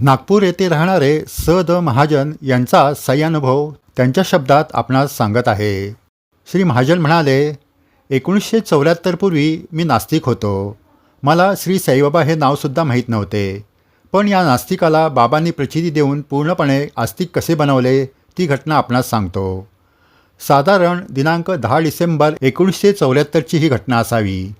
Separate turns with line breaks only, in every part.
नागपूर येथे राहणारे स द महाजन यांचा सह्यानुभव त्यांच्या शब्दात आपणास सांगत आहे. श्री महाजन म्हणाले एकोणीसशे चौऱ्याहत्तरपूर्वी मी नास्तिक होतो. मला श्री साईबाबा हे नावसुद्धा माहीत नव्हते. पण या नास्तिकाला बाबांनी प्रचिती देऊन पूर्णपणे आस्तिक कसे बनवले ती घटना आपणास सांगतो. साधारण दिनांक दहा डिसेंबर एकोणीसशे चौऱ्याहत्तरची ही घटना असावी.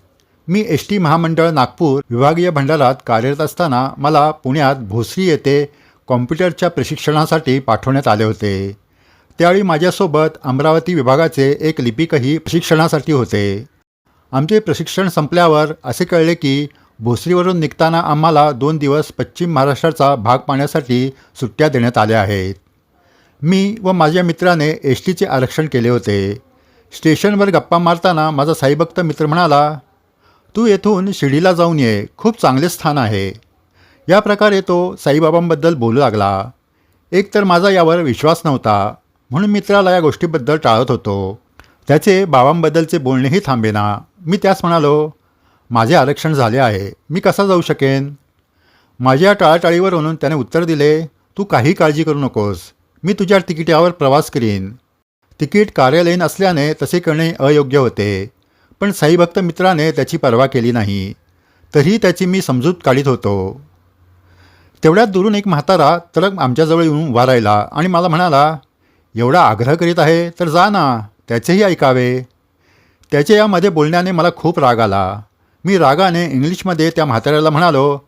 मी एस टी महामंडळ नागपूर विभागीय भंडारात कार्यरत असताना मला पुण्यात भोसरी येथे कॉम्प्युटरच्या प्रशिक्षणासाठी पाठवण्यात आले होते. त्यावेळी माझ्यासोबत अमरावती विभागाचे एक लिपिकही प्रशिक्षणासाठी होते. आमचे प्रशिक्षण संपल्यावर असे कळले की भोसरीवरून निघताना आम्हाला दोन दिवस पश्चिम महाराष्ट्राचा भाग पाहण्यासाठी सुट्ट्या देण्यात आल्या आहेत. मी व माझ्या मित्राने एस टीचे आरक्षण केले होते. स्टेशनवर गप्पा मारताना माझा साईभक्त मित्र म्हणाला तू येथून शिर्डीला जाऊन ये. खूप चांगले स्थान आहे. या प्रकारे तो साईबाबांबद्दल बोलू लागला. एकतर माझा यावर विश्वास नव्हता. म्हणून मित्राला या गोष्टीबद्दल टाळत होतो. त्याचे बाबांबद्दलचे बोलणेही थांबेना. मी त्यास म्हणालो माझे आरक्षण झाले आहे. मी कसा जाऊ शकेन? माझ्या टाळाटाळीवरून त्याने उत्तर दिले. तू काही काळजी करू नकोस. मी तुझ्या तिकिटावर प्रवास करीन. तिकीट कार्यालयीन असल्याने तसे करणे अयोग्य होते. पण साईभक्त मित्राने त्याची पर्वा केली नाही. तरीही त्याची मी समजूत काढीत होतो. तेवढ्यात दुरून एक म्हातारा तडक आमच्याजवळ येऊन उभा राहिला आणि मला म्हणाला एवढा आग्रह करीत आहे तर जा ना त्याचेही ऐकावे. त्याच्या यामध्ये बोलण्याने मला खूप राग आला. मी रागाने इंग्लिशमध्ये त्या म्हाताऱ्याला म्हणालो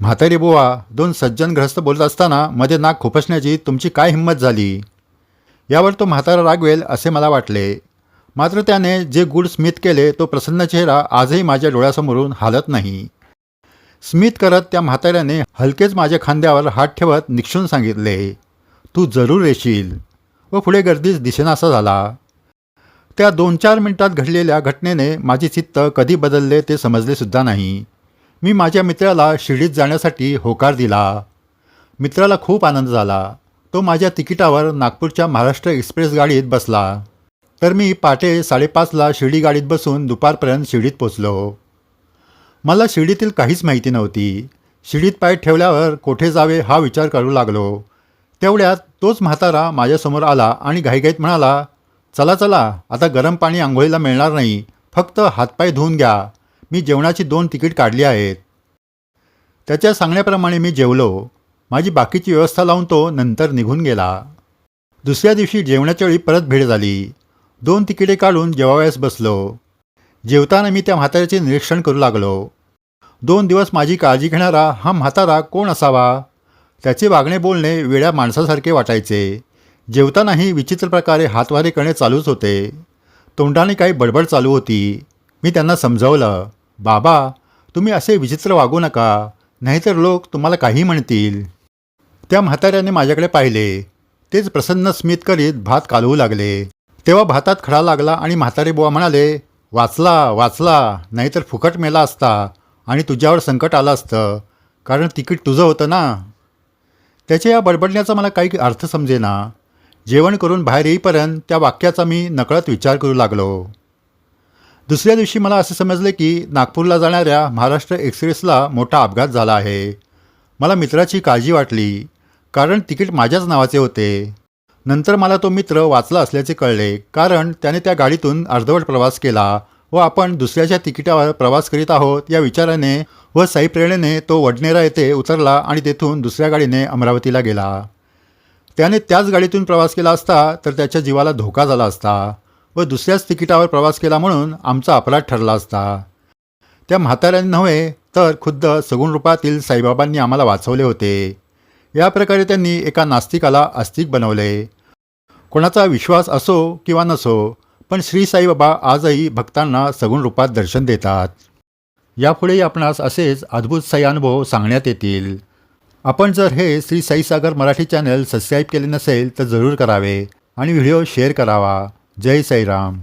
म्हातारी बुवा दोन सज्जनग्रस्त बोलत असताना मध्ये नाक खुपसण्याची तुमची काय हिंमत झाली? यावर तो म्हातारा रागवेल असे मला वाटले. मात्र त्याने जे गुड स्मिथ केले तो प्रसन्न चेहरा आजही माझ्या डोळ्यासमोरून हालत नाही. स्मित करत त्या म्हाताऱ्याने हलकेच माझ्या खांद्यावर हात ठेवत निक्षून सांगितले तू जरूर येशील व पुढे गर्दीच दिसेनासा झाला त्या दोन चार मिनिटात घडलेल्या घटनेने माझे चित्त कधी बदलले ते समजलेसुद्धा नाही. मी माझ्या मित्राला शिर्डीत जाण्यासाठी होकार दिला. मित्राला खूप आनंद झाला. तो माझ्या तिकिटावर नागपूरच्या महाराष्ट्र एक्सप्रेस गाडीत बसला. तर मी पाटे साडेपाचला शिर्डी गाडीत बसून दुपारपर्यंत शिर्डीत पोचलो मला शिर्डीतील काहीच माहिती नव्हती. शिर्डीत पाय ठेवल्यावर कोठे जावे हा विचार करू लागलो. तेवढ्यात तोच म्हातारा माझ्यासमोर आला आणि घाईघाईत म्हणाला चला चला आता गरम पाणी आंघोळीला मिळणार नाही. फक्त हातपाय धुवून घ्या. मी जेवणाची दोन तिकीट काढली आहेत. त्याच्या सांगण्याप्रमाणे मी जेवलो. माझी बाकीची व्यवस्था लावून तो नंतर निघून गेला. दुसऱ्या दिवशी जेवणाच्या वेळी परत भेट झाली. दोन तिकिटे काढून जेवावयास बसलो. जेवताना मी त्या म्हाताऱ्याचे निरीक्षण करू लागलो. दोन दिवस माझी काळजी घेणारा हा म्हातारा कोण असावा? त्याचे वागणे बोलणे वेड्या माणसासारखे वाटायचे. जेवतानाही विचित्र प्रकारे हातवारे करणे चालूच होते. तोंडाने काही बडबड चालू होती. मी त्यांना समजावलं बाबा तुम्ही असे विचित्र वागू नका नाहीतर लोक तुम्हाला काही म्हणतील. त्या म्हाताऱ्याने माझ्याकडे पाहिले. तेच प्रसन्न स्मित करीत भात कालवू लागले. तेव्हा भातात खडा लागला आणि म्हातारे बुवा म्हणाले वाचला वाचला नाहीतर फुकट मेला असता आणि तुझ्यावर संकट आलं असतं कारण तिकीट तुझं होतं ना. त्याच्या या बडबडण्याचा मला काही अर्थ समजेना. जेवण करून बाहेर येईपर्यंत त्या वाक्याचा मी नकळत विचार करू लागलो. दुसऱ्या दिवशी मला असे समजले की नागपूरला जाणाऱ्या महाराष्ट्र एक्सप्रेसला मोठा अपघात झाला आहे. मला मित्राची काळजी वाटली कारण तिकीट माझ्याच नावाचे होते. नंतर मला तो मित्र वाचला असल्याचे कळले कारण त्याने त्या गाडीतून अर्धवट प्रवास केला व आपण दुसऱ्याच्या तिकिटावर प्रवास करीत आहोत या विचाराने व साईप्रेरणेने तो वडनेरा येथे उतरला आणि तेथून दुसऱ्या गाडीने अमरावतीला गेला. त्याने त्याच गाडीतून प्रवास केला असता तर त्याच्या जीवाला धोका झाला असता व दुसऱ्याच तिकिटावर प्रवास केला म्हणून आमचा अपराध ठरला असता. त्या म्हाताऱ्याने नव्हे तर खुद्द सगुण रूपातील साईबाबांनी आम्हाला वाचवले होते. या प्रकारे त्यांनी एका नास्तिकाला आस्तिक बनवले. कोणाचा विश्वास असो किंवा नसो पण श्री साईबाबा आजही भक्तांना सगुण रूपात दर्शन देतात. यापुढेही आपणास असेच अद्भुत साई अनुभव सांगण्यात येतील. आपण जर हे श्री साईसागर मराठी चॅनल सबस्क्राईब केले नसेल तर जरूर करावे आणि व्हिडिओ शेअर करावा. जय साईराम.